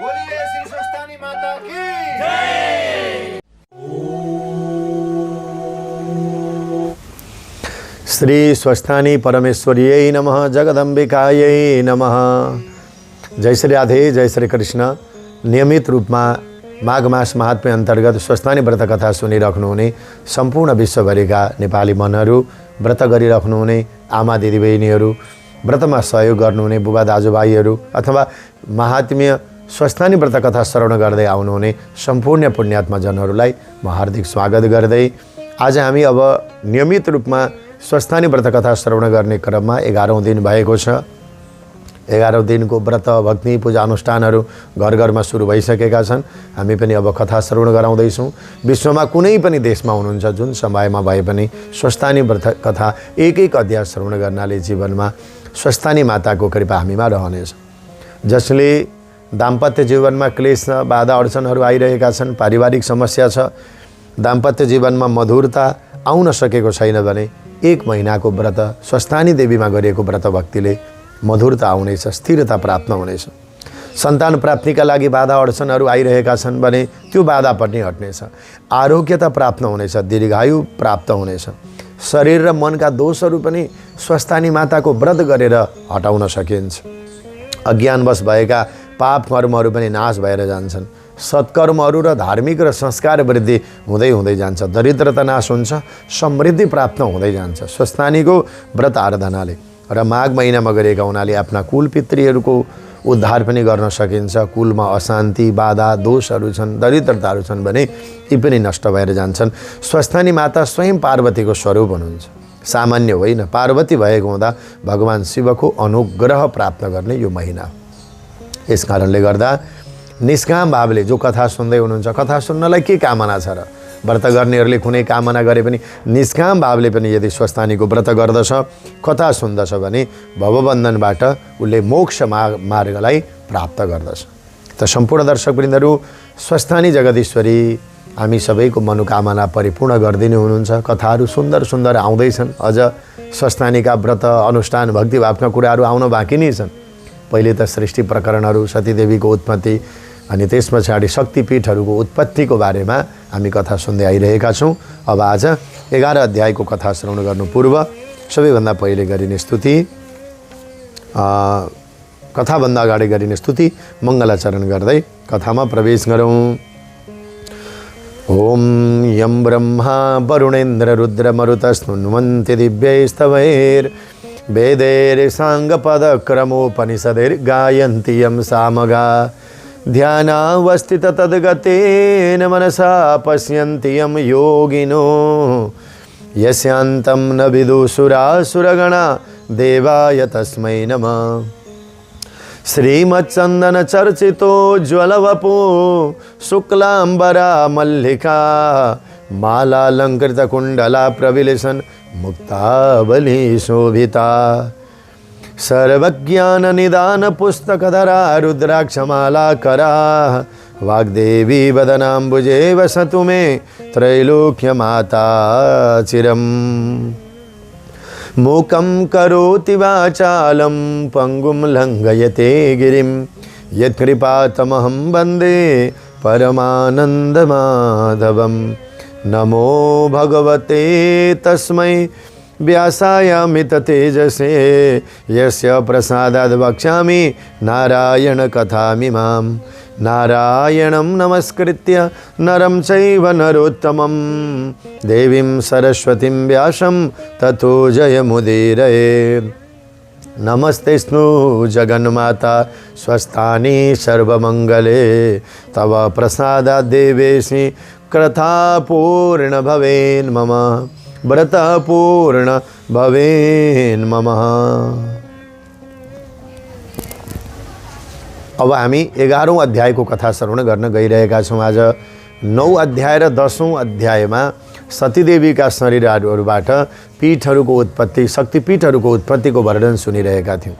बोलिए श्री स्वस्थानी श्री स्वस्थानी परमेश्वरियै नमः जगदम्बिकायै नमः जय श्री राधे जय श्री कृष्ण नियमित रूपमा माघ मास महात्म्य अन्तर्गत स्वस्थानी व्रत कथा सुनिराख्नुहुने सम्पूर्ण विश्वभरिका नेपाली मनहरू व्रत गरिराख्नुहुने आमा दिदीबहिनीहरू व्रतमा सहयोग गर्नुहुने बुबा दाजुभाइहरू अथवा महात्म्य स्वस्थानी व्रत कथा श्रवण गर्दै आउनुहुने सम्पूर्ण पुण्यात्माजनहरूलाई म हार्दिक स्वागत गर्दै आज हामी अब नियमित रूपमा स्वस्थानी व्रत कथा श्रवण गर्ने क्रममा एघारौँ दिन भएको छ। एघारौँ दिनको व्रत भक्ति पूजा अनुष्ठानहरू घर घरमा सुरु भइसकेका छन्। हामी पनि अब कथा श्रवण गराउँदैछौँ। विश्वमा कुनै पनि देशमा हुनुहुन्छ जुन समयमा भए पनि स्वस्थानी व्रत कथा एक एक अध्याय श्रवण गर्नाले जीवनमा स्वस्थानी माताको कृपा हामीमा रहनेछ। जसले दाम्पत्य जीवनमा क्लेश बाधा अडचनहरू आइरहेका छन् पारिवारिक समस्या छ। दाम्पत्य जीवनमा मधुरता आउन सकेको छैन भने एक महिनाको व्रत स्वस्थानी देवीमा गरिएको व्रत भक्तिले मधुरता आउनेछ स्थिरता प्राप्त हुनेछ। सन्तान प्राप्तिका लागि बाधा अडचनहरू आइरहेका छन् भने त्यो बाधा पनि हट्नेछ। आरोग्यता प्राप्त हुनेछ दीर्घायु प्राप्त हुनेछ। शरीर र मनका दोषहरू पनि स्वस्थानी माताको व्रत गरेर हटाउन सकिन्छ। अज्ञानवश भएका पाप कर्महरू पनि नाश भएर जान्छन्। सत्कर्महरू र धार्मिक र संस्कार वृद्धि हुँदै हुँदै जान्छ। दरिद्रता नाश हुन्छ समृद्धि प्राप्त हुँदै जान्छ। स्वस्थानीको व्रत आराधनाले र माघ महिनामा गरिएका हुनाले आफ्ना कुल पितृहरूको उद्धार पनि गर्न सकिन्छ। कुलमा अशान्ति बाधा दोषहरू छन् दरिद्रताहरू छन् भने यी पनि नष्ट भएर जान्छन्। स्वस्थानी माता स्वयं पार्वतीको स्वरूप हुनुहुन्छ। सामान्य होइन पार्वती भएको हुँदा भगवान् शिवको अनुग्रह प्राप्त गर्ने यो महिना हो। यस कारणले गर्दा निष्काम भावले जो कथा सुन्दै हुनुहुन्छ कथा सुन्नलाई के कामना छ र? व्रत गर्नेहरूले कुनै कामना गरे पनि निष्काम भावले पनि यदि स्वस्थानीको व्रत गर्दछ कथा सुन्दछ भने भवबन्धनबाट उसले मोक्ष मा मार्गलाई प्राप्त गर्दछ। त सम्पूर्ण दर्शकवृन्दहरू स्वस्थानी जगदीश्वरी हामी सबैको मनोकामना परिपूर्ण गरिदिनु हुनुहुन्छ। कथाहरू सुन्दर सुन्दर आउँदैछन्। अझ स्वस्थानीका व्रत अनुष्ठान भक्तिभावका कुराहरू आउन बाँकी नै छन्। पहिले त सृष्टि प्रकरणहरू सतीदेवीको उत्पत्ति अनि त्यस पछाडि शक्तिपीठहरूको उत्पत्तिको बारेमा हामी कथा सुन्दै आइरहेका छौँ। अब आज एघार अध्यायको कथा श्रवण गर्नु पूर्व सबैभन्दा पहिले गरिने स्तुति कथाभन्दा अगाडि गरिने स्तुति मङ्गलाचरण गर्दै कथामा प्रवेश गरौँ। ॐ यं ब्रह्मा वरुणेन्द्ररुद्रमरुतस्तुन्वन्ति दिव्यैस्तवैर्वेदैर्साङ्गपदक्रमोपनिषदैर्गायन्ति यं सामगा ध्यानावस्थित तद्गतेन मनसा पश्यन्ति यं योगिनो यस्यान्तं માલાલંકૃતકુંડલા પ્રવિલેશન મુક્તાવલી શોભિતા સર્વજ્ઞાન નિદાન પુસ્તકધરા રુદ્રાક્ષમાલા કરા વાગ્દેવી વદનાંબુજે વસતુ મે ત્રૈલોક્ય માતા ચિરમ મૂકમ કરોતિ વાચાલમ પંગુમ લંઘયતે ગિરિમ યત્કૃપાતમહં વંદે પરમાનંદ માધવમ નમો ભગવતે તસ્મૈ વ્યાસાયામિત તેજસે યસ્ય પ્રસાદાદ વક્ષ્યામિ નારાયણ કથામિમામ નારાયણમ નમસ્કૃત્ય નરમ ચૈવ નરોત્તમમ દેવીમ સરસ્વતીમ વ્યાસમ તથો જયમુદીરે નમસ્તે સ્નુ જગન્માતા સ્વસ્થાની સર્વમંગલે તવ પ્રસાદા દેવેશી कृथापूर्ण भवेन् मम। व्रतपूर्ण भवेन् मम। अब हामी एघारौँ अध्यायको कथा श्रवण गर्न गइरहेका छौँ। आज नौ अध्याय र दसौँ अध्यायमा सतीदेवीका शरीरहरूबाट पीठहरूको उत्पत्ति शक्तिपीठहरूको उत्पत्तिको वर्णन सुनिरहेका थियौँ।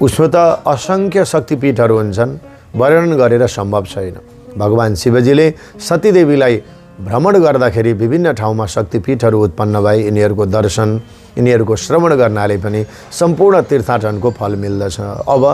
उसमा त असङ्ख्य शक्तिपीठहरू हुन्छन् वर्णन गरेर सम्भव छैन। भगवान् शिवजीले सतीदेवीलाई भ्रमण गर्दाखेरि विभिन्न ठाउँमा शक्तिपीठहरू उत्पन्न भए। यिनीहरूको दर्शन यिनीहरूको श्रवण गर्नाले पनि सम्पूर्ण तीर्थाटनको फल मिल्दछ। अब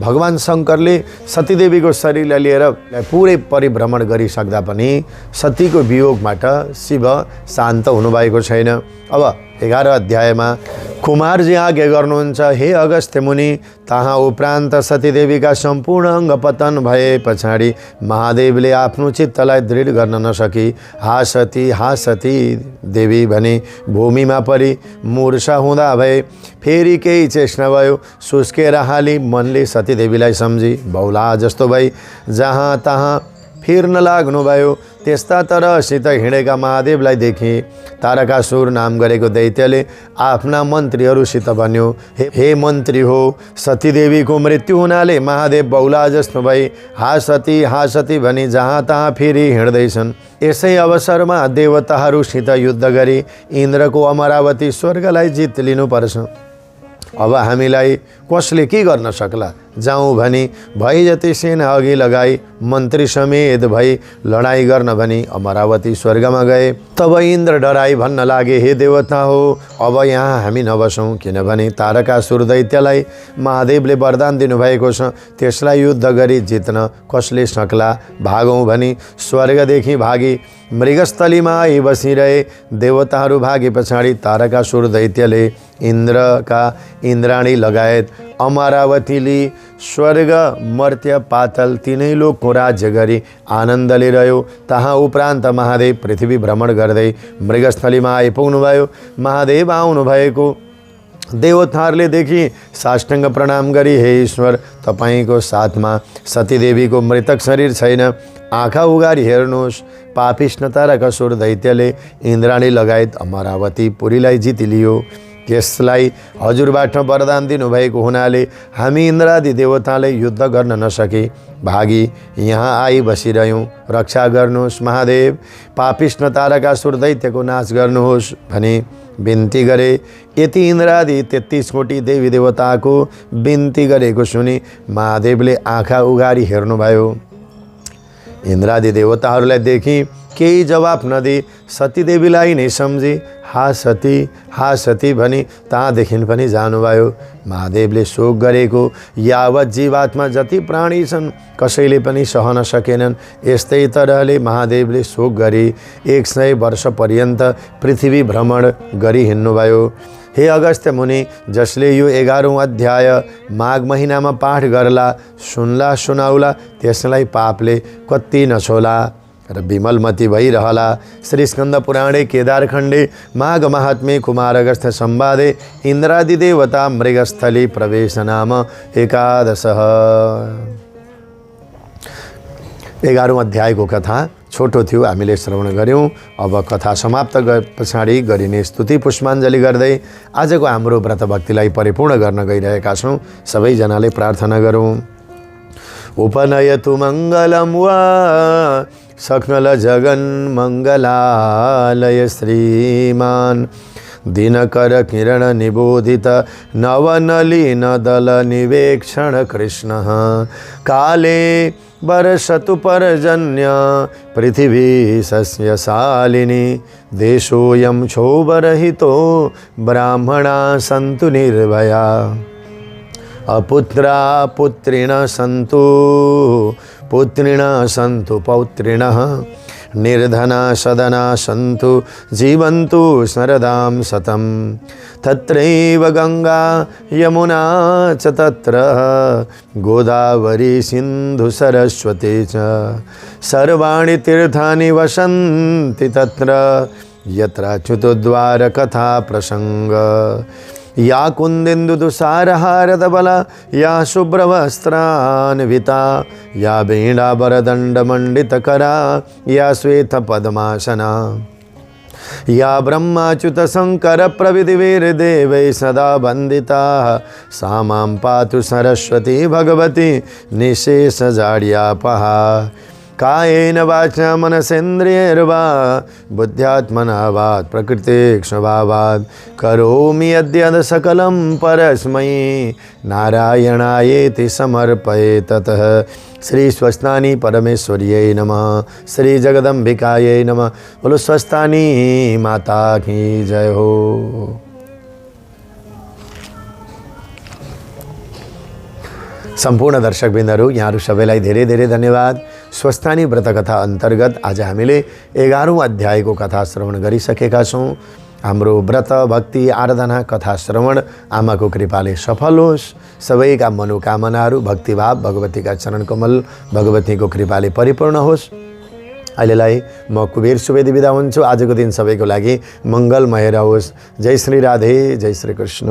भगवान् शङ्करले सतीदेवीको शरीरलाई लिएर पुरै परिभ्रमण गरिसक्दा पनि सतीको वियोगबाट शिव शान्त हुनुभएको छैन। अब एघार अध्यायमा, कुमारजी आज्ञा गर्नुहुन्छ, हे अगस्त्य मुनि, तहाँ उपरान्त सतीदेवीका सम्पूर्ण अङ्ग पतन भे पछाडि महादेवले आफ्नो चित्तलाई दृढ गर्न नसकी। हा सती हा सती देवी भने भूमिमा परि मुर्छा हुँदा भए फेरि केही चेष्टा भयो। सुस्केर हाली मनले सतीदेवीलाई सम्झी। बौला जस्तो भई जहाँ तहाँ फिर्न लाग्नुभयो त्यस्ता तरसित हिँडेका महादेवलाई देखे तारकासुर नाम गरेको दैत्यले आफ्ना मन्त्रीहरूसित भन्यो हे हे मन्त्री हो सतीदेवीको मृत्यु हुनाले महादेव बौला जस्तो भई हा सती हा सती भनी जहाँ तहाँ फेरि हिँड्दैछन्। यसै अवसरमा देवताहरूसित युद्ध गरी इन्द्रको अमरावती स्वर्गलाई जित लिनुपर्छ अब हामीलाई कसले के गर्न सक्ला? जाउँ भनी भई जति सेना अघि लगाई मन्त्री समेत भई लडाइँ गर्न भनी अमरावती स्वर्गमा गए। तब इन्द्र डराई भन्न लागे हे देवता हो अब यहाँ हामी नबसौँ। किनभने तारकासुर दैत्यलाई महादेवले वरदान दिनुभएको छ। त्यसलाई युद्ध गरी जित्न कसले सक्ला? भागौँ भनी स्वर्गदेखि भागी मृगस्थलीमा आई बसिरहे। देवताहरू भागे पछाडि तारकासुर दैत्यले इन्द्रका इन्द्राणी लगायत अमरावतीले स्वर्ग मर्त्य पातल तिनै लोकको राज्य गरी आनन्दले रह्यो। तहाँ उपरान्त महादेव पृथ्वी भ्रमण गर्दै मृगस्थलीमा आइपुग्नुभयो। महादेव आउनुभएको देवताहरूले देखि साष्टाङ्ग प्रणाम गरी हे ईश्वर तपाईँको साथमा सतीदेवीको मृतक शरीर छैन। आँखा उगारी हेर्नुहोस्। पापिष्णता र कसुर दैत्यले इन्द्राणी लगायत अमरावती पुरीलाई जितिलियो त्यसलाई हजुरबाट वरदान दिनुभएको हुनाले हामी इन्द्रादि देवताले युद्ध गर्न नसके। भागी यहाँ आई बसिरह्यौँ। रक्षा गर्नुहोस् महादेव। पापिष्ण तारकासुर दैत्यको नाश गर्नुहोस् भने बिन्ती गरे। यति इन्द्रादि तेत्तिस कोटी देवी देवताको बिन्ती गरेको सुनि महादेवले आँखा उगारी हेर्नुभयो। इन्द्रादि देवताहरूलाई देखि केही जवाफ नदिई सतीदेवीलाई नै सम्झी। हा सती हा सती भनी तहाँदेखि पनि जानुभयो। महादेवले शोक गरेको यावत जीवात्मा जति प्राणी छन् कसैले पनि सहन सकेनन्। यस्तै तरहले महादेवले शोक गरी एक सय वर्ष पर्यन्त पृथ्वी भ्रमण गरी हिँड्नुभयो। हे अगस्त्य मुनि जसले यो एघारौँ अध्याय माघ महिनामा पाठ गर्ला सुन्ला सुनाउला त्यसलाई पापले कति नछोला। र विमलमती भइरहला श्री स्कन्द पुराणे केदारखण्डे माघ महात्मे कुमार अगस्त्य सम्वादे इन्द्रादि देवता मृगस्थली प्रवेश नाम एकादश। एघारौँ अध्यायको कथा छोटो थियो हामीले श्रवण गऱ्यौँ। अब कथा समाप्त ग पछाडि गरिने स्तुति पुष्पाञ्जली गर्दै आजको हाम्रो व्रत भक्तिलाई परिपूर्ण गर्न गइरहेका छौँ। सबैजनाले प्रार्थना गरौँ। उपनयतु मङ्गलं वा सकल जगन्मङ्गलालय श्रीमान् दिनकर किरण निबोधित नवनलिन दल निवेक्षण कृष्णः काले वर्षतु पर्जन्य पृथिवी सस्यशालिनी देशोऽयं क्षोभरहितो ब्राह्मणा सन्तु निर्भया अपुत्रा पुत्रिण सन्तु પુત્રિણઃ સંતુ પૌત્રિણ નિર્ધના સદના સંતુ જીવંતુ સરદામ સતમ તત્રૈવ ગંગા યમુના ચ તત્ર ગોદાવરી સિંધુ સરસ્વતી ચ સર્વાણી તીર્થાની વસંતિ તત્ર યત્રાચ્યુતોદ્વાર કથા પ્રસંગ या कुन्देन्दुदुसारहारदबला या शुभ्रवस्त्रान्विता या वीणावरदण्डमण्डितकरा या श्वेतपद्मासना, या ब्रह्माच्युतशङ्करप्रविधिवीर्देवै सदा वन्दिताः। सा माँ पातु सरस्वती भगवती निशेषजाड्यापहा कायेन वाचा मनसेन्द्रियैर्वा बुद्ध्यात्मना वात् प्रकृतेक्षभावात् करोमि यद्यद् सकलं परस्मै, नारायणायेति समर्पये ततः श्री स्वस्थानी परमेश्वर्यै नमः श्री जगदम्बिकायै नमः। बोलो, स्वस्थानी माता की जय हो। सम्पूर्ण दर्शकबिन्दहरू यहाँहरू सबैलाई धेरै धेरै धन्यवाद। स्वस्थानी व्रतकथा अन्तर्गत आज हामीले एघारौँ अध्यायको कथा श्रवण गरिसकेका छौँ। हाम्रो व्रत भक्ति आराधना कथा श्रवण आमाको कृपाले सफल होस्। सबैका मनोकामनाहरू भक्तिभाव भगवतीका चरण कमल भगवतीको कृपाले परिपूर्ण होस्। अहिलेलाई म कुबेर सुवेदी बिदा हुन्छु। आजको दिन सबैको लागि मङ्गलमय रहोस्। जय श्री राधे जय श्री कृष्ण।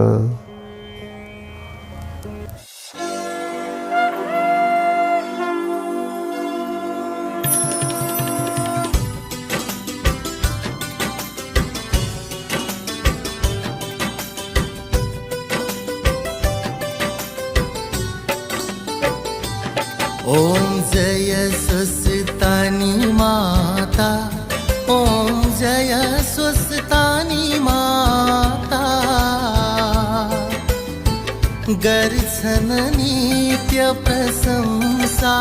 नित्य प्रशंसा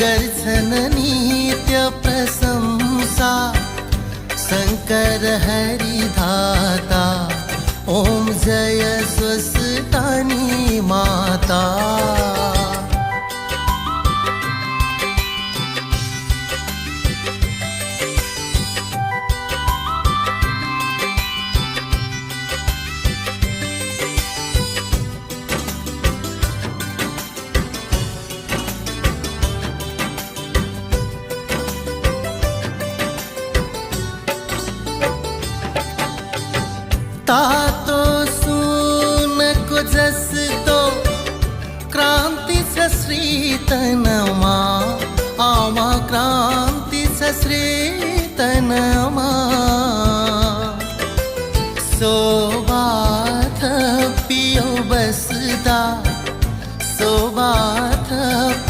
गर्जन नित्य प्रशंसा शङ्कर हरिधाता ॐ जय स्वस्तानि माता जसो क्रान्ति सस्री तनमा क्रान्ति ससी तनमा सो पियो बसदा। सो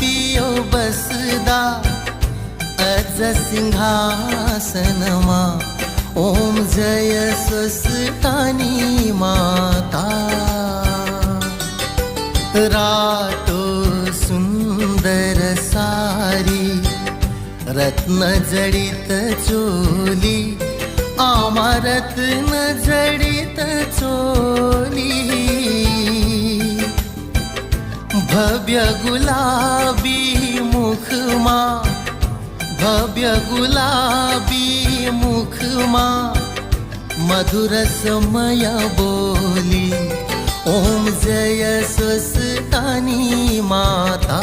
पियो बसदा। अज सिंहासनमा ॐ जय स्वस्तानि माता. रातो सुन्दर सारी रत्न जडित चोली आमा रत्न जडित चोली. भव्य गुलाबी मुखमा भव्य गुलाबी मुखमा मधुर समय बोली। ॐ जय स्वस्तानि माता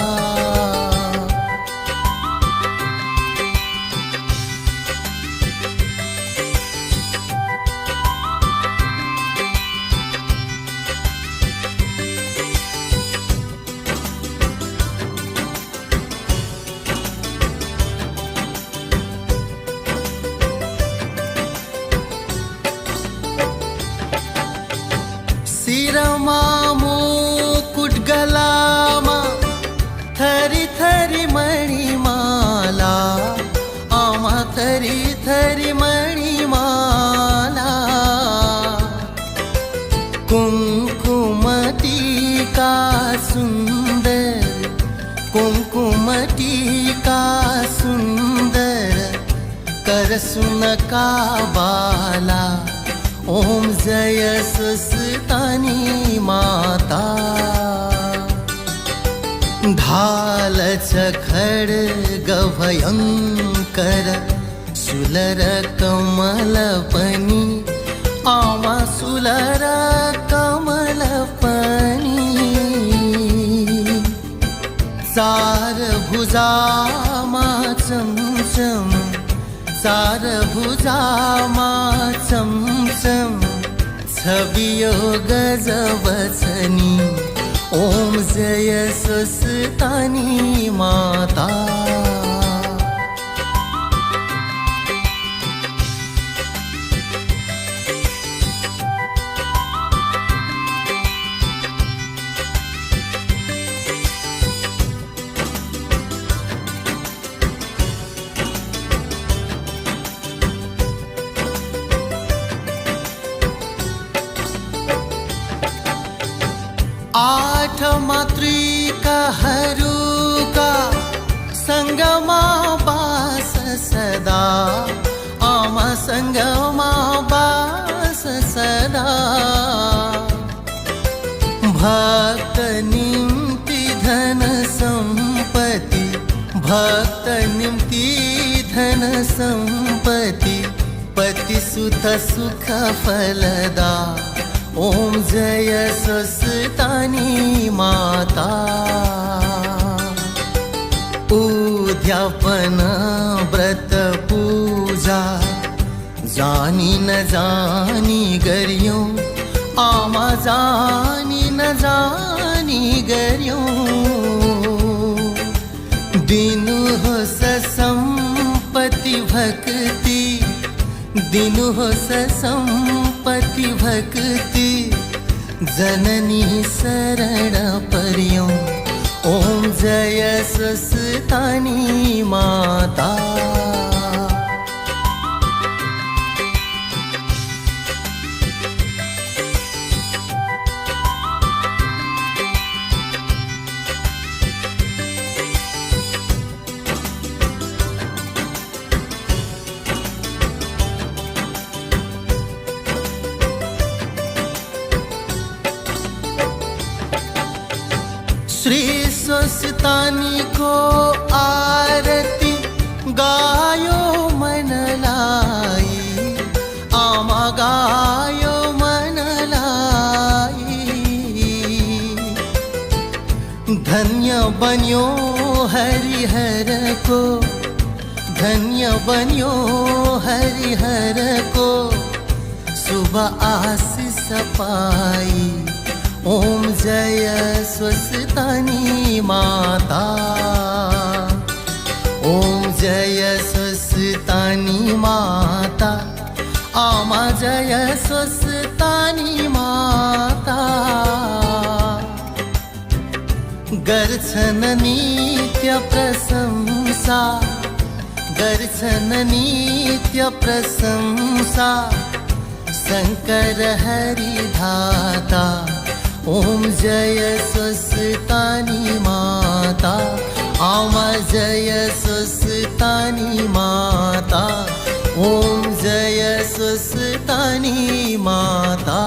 सुनका बाला ॐ जय सुनि माता। ढलखर् गभयङ्कर सुलर कमलपनि आमा सुलर कमलपनि सारभुजा चम सारभुजां चविो गज वचनि ॐ जय सुस्नि माता। निर्धन धनसम्पति पति सुत ॐ जय सुतानि माता। उध्यापन व्रत पूजा जनि न जानी गर्यो आमा जानी न जानी गर्यो। दिनु हो संपत्ति भक्ति। दिनु हो संपत्ति भक्ति। जननी शरण पर्यो। ओम जय स्वस्तानी माता को आरती गायो मन आमा गायो धन्य बन्यो हरिहर को, धन्य बन्यो हरिहर को सुबह आशीष पाई। ओम जय स्वस्तानी माता। ओम जय स्वस्तानी माता। आमा जय स्वस्तानी माता। गर्छन् नित्य प्रशंसा। गर्छन् नित्य प्रशंसा। शङ्कर हरिधाता ॐ जय स्वस्तानी माता। आम जय स्वस्तानी माता। ॐ जय स्वस्तानी माता